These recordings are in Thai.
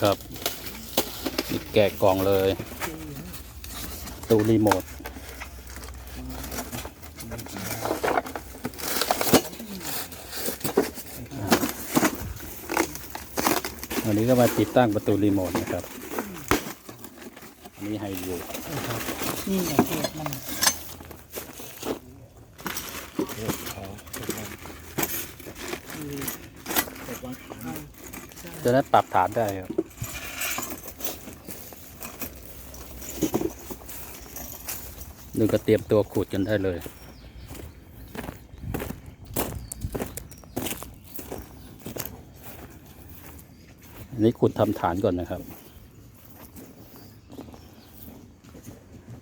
ครับนี่แกะกล่องเลยตู้รีโมทวันนี้ก็มาติดตั้งประตูรีโมทนะครับอันนี้ให้อยู่นี่แหละเกตมันจะได้ปรับฐานได้ครับ ดูก็เตรียมตัวขุดกันได้เลยอันนี้ขุดทำฐานก่อนนะครับ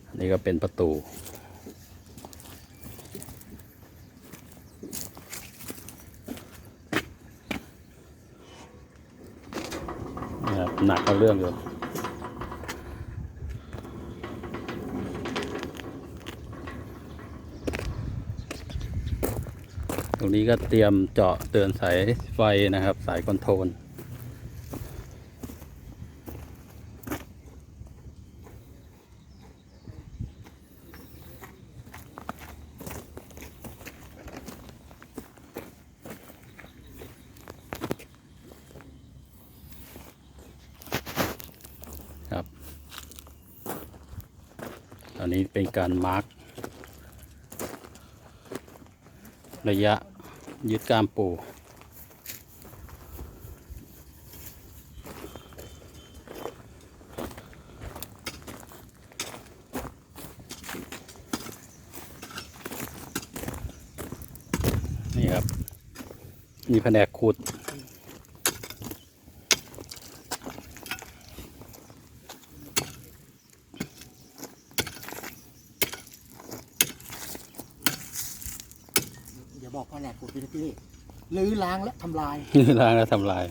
อันนี้ก็เป็นประตูหนักเอาเรื่องอยู่ ตรงนี้ก็เตรียมเจาะเตือนสายไฟนะครับ สายคอนโทรลครับอันนี้เป็นการมาร์กระยะ ยึดกามปูนี่ครับ มีแผนกขุด บอกว่าแหลกขุดพี่พี่ลื้อล้างและทำลายล้างแล้วทำลาย